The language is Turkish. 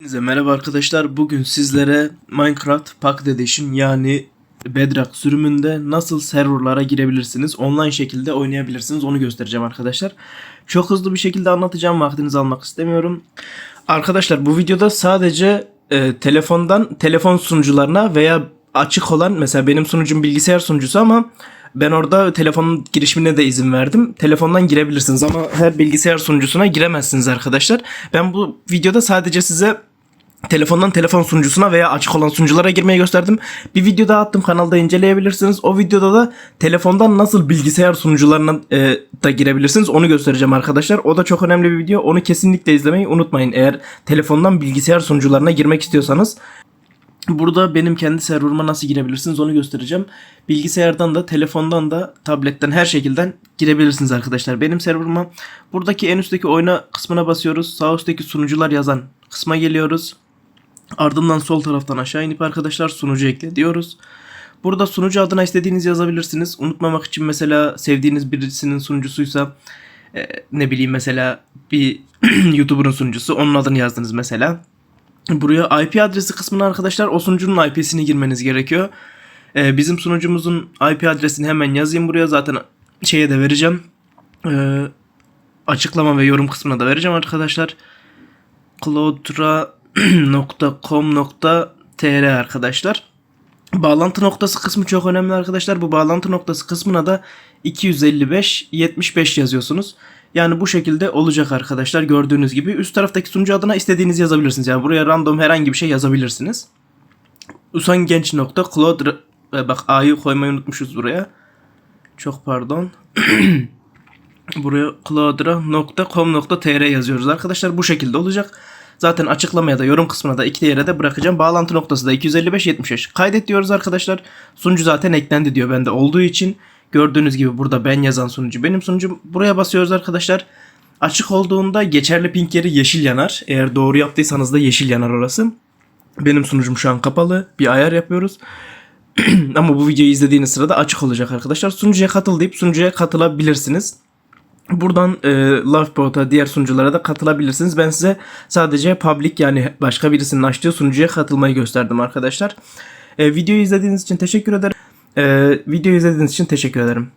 Hepinize merhaba arkadaşlar. Bugün sizlere Minecraft Pocket Edition yani Bedrock sürümünde nasıl serverlara girebilirsiniz, online şekilde oynayabilirsiniz onu göstereceğim arkadaşlar. Çok hızlı bir şekilde anlatacağım, vaktinizi almak istemiyorum. Arkadaşlar bu videoda sadece e, telefondan telefon sunucularına veya açık olan mesela benim sunucum bilgisayar sunucusu ama ben orada telefonun girişimine de izin verdim. Telefondan girebilirsiniz ama her bilgisayar sunucusuna giremezsiniz arkadaşlar. Ben bu videoda sadece size telefondan telefon sunucusuna veya açık olan sunuculara girmeyi gösterdim. Bir video daha attım kanalda inceleyebilirsiniz. O videoda da telefondan nasıl bilgisayar sunucularına e, da girebilirsiniz onu göstereceğim arkadaşlar. O da çok önemli bir video. Onu kesinlikle izlemeyi unutmayın. Eğer telefondan bilgisayar sunucularına girmek istiyorsanız Burada benim kendi serverıma nasıl girebilirsiniz onu göstereceğim. Bilgisayardan da, telefondan da, tabletten her şekilden girebilirsiniz arkadaşlar. Benim serverıma buradaki en üstteki oyna kısmına basıyoruz. Sağ üstteki sunucular yazan kısma geliyoruz. Ardından sol taraftan aşağı inip arkadaşlar sunucu ekle diyoruz. Burada sunucu adına istediğiniz yazabilirsiniz. Unutmamak için mesela sevdiğiniz birisinin sunucusuysa e, ne bileyim mesela bir YouTuber'ın sunucusu onun adını yazdınız mesela. Buraya IP adresi kısmına arkadaşlar o sunucunun IP'sini girmeniz gerekiyor. Ee, bizim sunucumuzun IP adresini hemen yazayım buraya. Zaten şeye de vereceğim. Ee, açıklama ve yorum kısmına da vereceğim arkadaşlar. cloudra.com.tr arkadaşlar. Bağlantı noktası kısmı çok önemli arkadaşlar. Bu bağlantı noktası kısmına da 255 75 yazıyorsunuz. Yani bu şekilde olacak arkadaşlar gördüğünüz gibi. Üst taraftaki sunucu adına istediğiniz yazabilirsiniz. Yani buraya random herhangi bir şey yazabilirsiniz. usangenç.cloud e, bak A'yı koymayı unutmuşuz buraya. Çok pardon. buraya cloudra.com.tr yazıyoruz arkadaşlar. Bu şekilde olacak. Zaten açıklamaya da yorum kısmına da iki yere de bırakacağım. Bağlantı noktası da 255-75. Kaydet diyoruz arkadaşlar. Sunucu zaten eklendi diyor bende olduğu için. Gördüğünüz gibi burada ben yazan sunucu benim sunucum. Buraya basıyoruz arkadaşlar. Açık olduğunda geçerli ping yeri yeşil yanar. Eğer doğru yaptıysanız da yeşil yanar orası. Benim sunucum şu an kapalı. Bir ayar yapıyoruz. Ama bu videoyu izlediğiniz sırada açık olacak arkadaşlar. Sunucuya katıl deyip sunucuya katılabilirsiniz. Buradan e, Lovebot'a diğer sunuculara da katılabilirsiniz. Ben size sadece public yani başka birisinin açtığı sunucuya katılmayı gösterdim arkadaşlar. E, videoyu izlediğiniz için teşekkür ederim. E, videoyu izlediğiniz için teşekkür ederim.